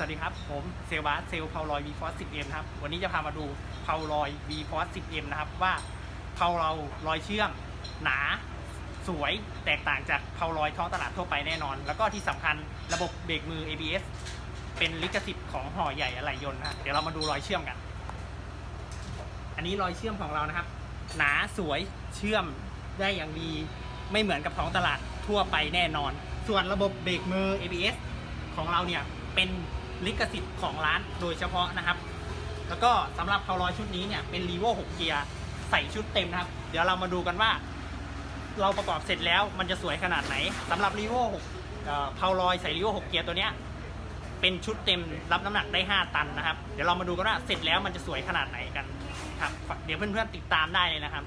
สวัสดีครับ ผมเซลบาสเซลเพาลอย v f o r 10M ครับ วันนี้จะพามาดูเพาลอย v f o r 10M นะครับ ว่าเพาเราลอยเชื่อมหนาสวยแตกต่างจากเพาลอยท้องตลาดทั่วไปแน่นอน แล้วก็ที่สำคัญระบบเบรกมือ ABS เป็นลิขสิทธิ์ของห่อใหญ่อะไหล่ยนต์นะเดี๋ยวเรามาดูรอยเชื่อมกัน อันนี้รอยเชื่อมของเรานะครับ หนาสวยเชื่อมได้อย่างดีไม่เหมือนกับท้องตลาดทั่วไปแน่นอน ส่วนระบบเบรกมือ ABS ของเราเนี่ยเป็น ลิขสิทธิ์ของร้านโดยเฉพาะนะครับ แล้วก็สำหรับเพาลอยชุดนี้เนี่ยเป็นรีโว6เกียร์ใส่ชุดเต็มนะครับ เดี๋ยวเรามาดูกันว่า เราประกอบเสร็จแล้วมันจะสวยขนาดไหนสำหรับรีโว6เพาลอยใส่รีโว6เกียร์ตัวเนี้ยเป็นชุดเต็มรับน้ำหนักได้ 5 ตันนะครับ เดี๋ยวเรามาดูกันว่าเสร็จแล้วมันจะสวยขนาดไหนกันครับ เดี๋ยวเพื่อนๆติดตามได้เลยนะครับ